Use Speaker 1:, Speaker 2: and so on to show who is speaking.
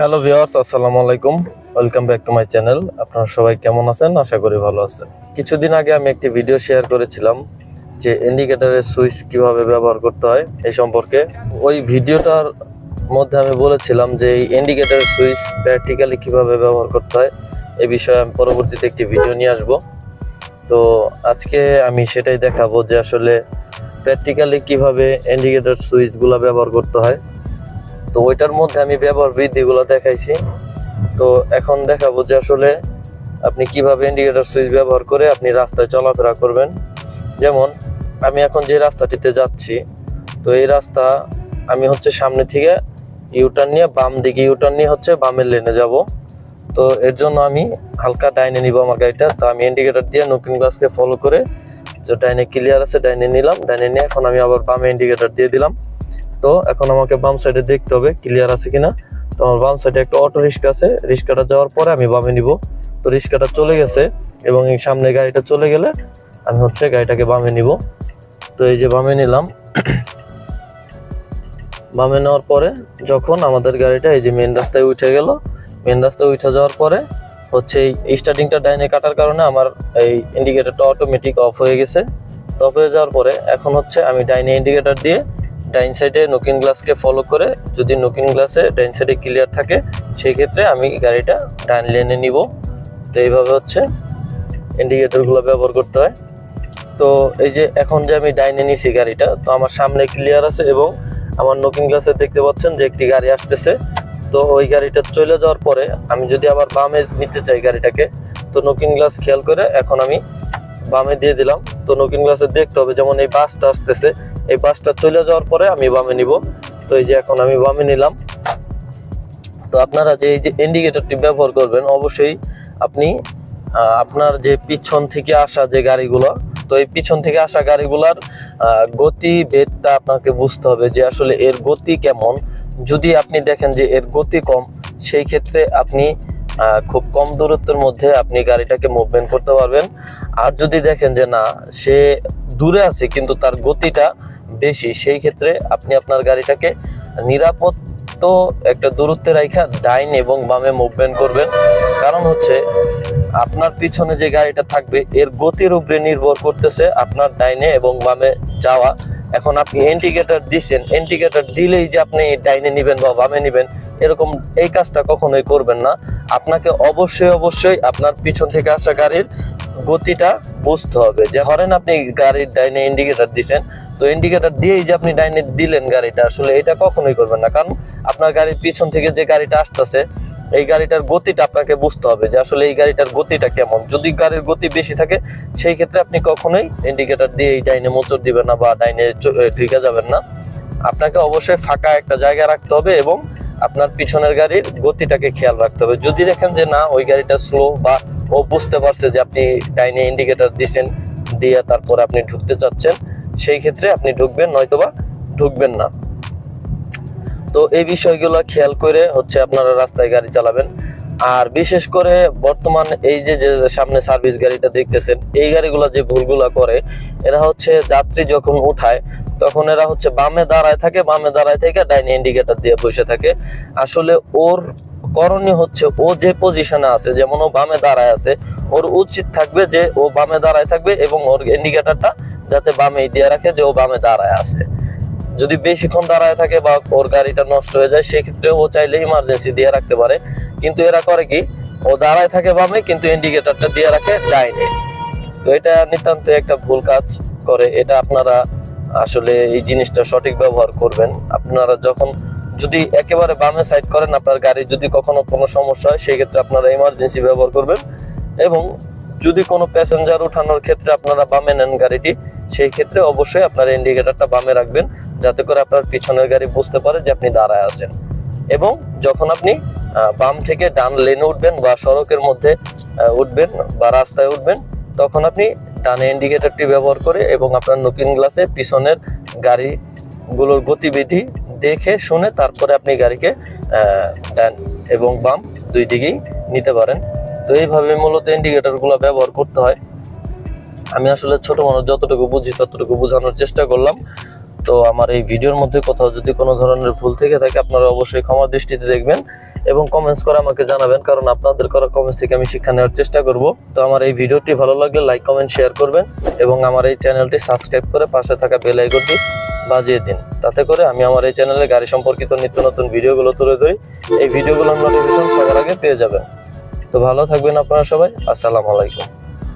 Speaker 1: Hello viewers, আসসালামু আলাইকুম। Welcome back to my channel আপনারা সবাই কেমন আছেন? আশা করি ভালো আছেন। কিছুদিন আগে আমি একটি ভিডিও শেয়ার করেছিলাম যে ইন্ডিকেটরের সুইচ কীভাবে ব্যবহার করতে হয় এই সম্পর্কে। ওই ভিডিওটার মধ্যে আমি বলেছিলাম যে এই ইন্ডিকেটরের সুইচ প্র্যাকটিক্যালি কীভাবে ব্যবহার করতে হয় এই বিষয়ে আমি পরবর্তীতে একটি ভিডিও নিয়ে আসব। তো আজকে আমি সেটাই দেখাবো যে আসলে প্র্যাকটিক্যালি কীভাবে ইন্ডিকেটর সুইচগুলো ব্যবহার করতে হয়। তো ওইটার মধ্যে আমি ব্যবহার বৃদ্ধিগুলো দেখাইছি। তো এখন দেখাবো যে আসলে আপনি কীভাবে ইন্ডিকেটার সুইচ ব্যবহার করে আপনি রাস্তায় চলাফেরা করবেন। যেমন, আমি এখন যে রাস্তাটিতে যাচ্ছি, তো এই রাস্তা আমি হচ্ছে সামনে থেকে ইউটার্ন নিয়ে বাম দিকে ইউটার্ন নিয়ে হচ্ছে বামের লেনে যাব। তো এর জন্য আমি হালকা ডাইনে নিব আমার গাড়িটা। তো আমি ইন্ডিকেটার দিয়ে নতুন গাছকে ফলো করে যে ডাইনে ক্লিয়ার আছে, ডাইনে নিলাম। ডাইনে নিয়ে এখন আমি আবার বামে ইন্ডিকেটার দিয়ে দিলাম। তো এখন আমাকে বাম সাইডে দেখতে হবে ক্লিয়ার আছে কিনা? তো আমার বাম সাইডে একটা অটো রিক্সা আছে রিক্সাটা যাওয়ার পরে আমি বামে নিব। তো রিক্সাটা চলে গেছে এবং এই সামনে গাড়িটা চলে গেলে আমি হচ্ছে গাড়িটাকে বামে নিব। তো এই যে বামে নিলাম। বামে নেওয়ার পরে যখন আমাদের গাড়িটা এই যে মেন রাস্তায় উঠে গেল মেন রাস্তায় উঠে যাওয়ার পরে হচ্ছে এই স্টার্টিংটা ডাইনে কাটার কারণে আমার এই ইন্ডিকেটারটা অটোমেটিক অফ হয়ে গেছে। তো অফ হয়ে যাওয়ার পরে এখন হচ্ছে আমি ডাইনে ইন্ডিকেটার দিয়ে ডাইন সাইডে নকিং গ্লাসকে ফলো করে যদি নকিং গ্লাসে ডাইন সাইডে ক্লিয়ার থাকে, সেই ক্ষেত্রে আমি গাড়িটা ডাইন লেনে নিব। তো এইভাবে হচ্ছে ইন্ডিকেটরগুলো ব্যবহার করতে হয়। তো এই যে এখন যে আমি ডাইনে নিছি গাড়িটা, তো আমার সামনে ক্লিয়ার আছে এবং আমার নকিং গ্লাসে দেখতে পাচ্ছেন যে একটি গাড়ি আসতেছে। তো ওই গাড়িটা চলে যাওয়ার পরে আমি যদি আবার বামে নিতে চাই গাড়িটাকে, তো নকিং গ্লাস খেয়াল করে এখন আমি বামে দিয়ে দিলাম। তো নকিং গ্লাসে দেখতে হবে যেমন এই বাসটা আসতেছে এই বাসটা চলে যাওয়ার পরে আমি বামে নিব। তো এই যে এখন আমি বামে নিলাম। তো আপনারা যে এই যে ইন্ডিকেটরটি ব্যবহার করবেন, অবশ্যই আপনি আপনার যে পিছন থেকে আসা যে গাড়িগুলো, তো এই পিছন থেকে আসা গাড়িগুলার গতি ভেদটা আপনাকে বুঝতে হবে যে আসলে এর গতি কেমন। যদি আপনি দেখেন যে এর গতি কম, সেই ক্ষেত্রে আপনি খুব কম দূরত্বের মধ্যে আপনি গাড়িটাকে মুভমেন্ট করতে পারবেন। আর যদি দেখেন যে না, সে দূরে আছে, কিন্তু তার গতিটা বেশি, সেই ক্ষেত্রে আপনি আপনার গাড়িটাকে নিরাপদ তো একটা দূরত্বে রাখা ডাইন এবং বামে মুভমেন্ট করবেন। কারণ হচ্ছে, আপনার পিছনে যে গাড়িটা থাকবে, এর গতির উপরে নির্ভর করতেছে আপনার ডাইনে এবং বামে যাওয়া। এখন আপনি ইন্ডিকেটর দিচ্ছেন ইন্ডিকেটর দিলেই যে আপনি ডাইনে নেবেন বা বামে নিবেন, এরকম এই কাজটা কখনোই করবেন না। আপনাকে অবশ্যই অবশ্যই আপনার পিছন থেকে আসা গাড়ির গতিটা বুঝতে হবে। যে ধরেন আপনি গাড়ির ডাইনে ইন্ডিকেটার দিচ্ছেন তো ইন্ডিকেটার দিয়েই যে আপনি ডাইনে দিলেন গাড়িটা, আসলে এটা কখনোই করবেন না। কারণ আপনার গাড়ির পিছন থেকে যে গাড়িটা আসতেছে, এই গাড়িটার গতিটা আপনাকে বুঝতে হবে যে আসলে এই গাড়িটার গতিটা কেমন। যদি গাড়ির গতি বেশি থাকে, সেই ক্ষেত্রে আপনি কখনোই ইন্ডিকেটার দিয়ে এই ডাইনে মোচর দিবেন না বা ডাইনে ঢুকে যাবেন না। আপনাকে অবশ্যই ফাঁকা একটা জায়গা রাখতে হবে এবং আপনার পিছনের গাড়ির গতিটাকে খেয়াল রাখতে হবে। যদি দেখেন যে না, ওই গাড়িটা স্লো বা ও বুঝতে পারছে যে আপনি ডাইনে ইন্ডিকেটার দিচ্ছেন দিয়ে তারপর আপনি ঢুকতে চাচ্ছেন সেই ক্ষেত্রে আপনি ঢুকবেন, নয়তোবা ঢুকবেন না। তো এই বিষয়গুলো খেয়াল করে হচ্ছে আপনারা রাস্তায় গাড়ি চালাবেন। আর বিশেষ করে বর্তমান এই যে যে সামনে সার্ভিস গাড়িটা দেখতেছেন, এই গাড়িগুলো যে ভুলগুলো করে, এরা হচ্ছে যাত্রী যখন উঠায়, তখন এরা হচ্ছে বামে দাঁড়ায় থাকে, বামে দাঁড়ায় থেকে ডাইনে ইন্ডিকেটর দিয়ে বসে থাকে। আসলে ওর করণীয় হচ্ছে ও যে পজিশনে আছে, যেমন ও বামে দাঁড়ায় আছে, ওর উচিত থাকবে যে ও বামে দাঁড়ায় থাকবে এবং ওর ইন্ডিকেটারটা যাতে বামে দিয়ে রাখে যে ও বামে দাঁড়ায় আছে। যদি বেশিক্ষণ দাঁড়ায় থাকে বা ওর গাড়িটা নষ্ট হয়ে যায়, সেক্ষেত্রে ও চাইলে ইমার্জেন্সি দিয়ে রাখতে পারে। কিন্তু এরা করে কি, ও দাঁড়ায় থাকে বামে, কিন্তু ইন্ডিকেটারটা দিয়ে রাখে ডাইনে। তো এটা নিতান্ত একটা ভুল কাজ করে। এটা আপনারা আসলে এই জিনিসটা সঠিক ব্যবহার করবেন। আপনারা যখন যদি একেবারে বামে সাইড করেন আপনার গাড়ি, যদি কখনো কোনো সমস্যা হয় সেই ক্ষেত্রে আপনারা ইমার্জেন্সি ব্যবহার করবেন। এবং যদি কোনো প্যাসেঞ্জার উঠানোর ক্ষেত্রে আপনারা বামে নেন গাড়িটি সেই ক্ষেত্রে অবশ্যই আপনার ইন্ডিকেটারটা বামে রাখবেন, যাতে করে আপনার পিছনের গাড়ি বুঝতে পারে যে আপনি দাঁড়ায় আছেন। এবং যখন আপনি বাম থেকে ডান লেনে উঠবেন বা সড়কের মধ্যে উঠবেন বা রাস্তায় উঠবেন, তখন আপনি ডানে ইন্ডিকেটরটি ব্যবহার করে এবং আপনার নকিং গ্লাসে পিছনের গাড়িগুলোর গতিবিধি দেখে, শুনে তারপরে আপনি গাড়িকে ডান এবং বাম দুই দিকেই নিতে পারেন। তো এইভাবে মূলত ইন্ডিকেটরগুলো ব্যবহার করতে হয়। আমি আসলে ছোট মানুষ, যতটুকু বুঝি ততটুকু বোঝানোর চেষ্টা করলাম। তো আমার এই ভিডিওর মধ্যে কোথাও যদি কোনো ধরনের ভুল থেকে থাকে, আপনারা অবশ্যই ক্ষমা দৃষ্টিতে দেখবেন এবং কমেন্টস করে আমাকে জানাবেন, কারণ আপনাদের করা কমেন্টস থেকে আমি শিক্ষা নেওয়ার চেষ্টা করব। তো আমার এই ভিডিওটি ভালো লাগলে লাইক কমেন্ট শেয়ার করবেন এবং আমার এই চ্যানেলটি সাবস্ক্রাইব করে পাশে থাকা বেল আইকনটি বাজিয়ে দিন। তাতে করে আমি আমার এই চ্যানেলে গাড়ি সম্পর্কিত নিত্য নতুন ভিডিওগুলো তুলে ধরি। এই ভিডিওগুলোর নোটিফিকেশন সবার আগে পেয়ে যাবেন। তো ভালো থাকবেন আপনারা সবাই। আসসালামু আলাইকুম।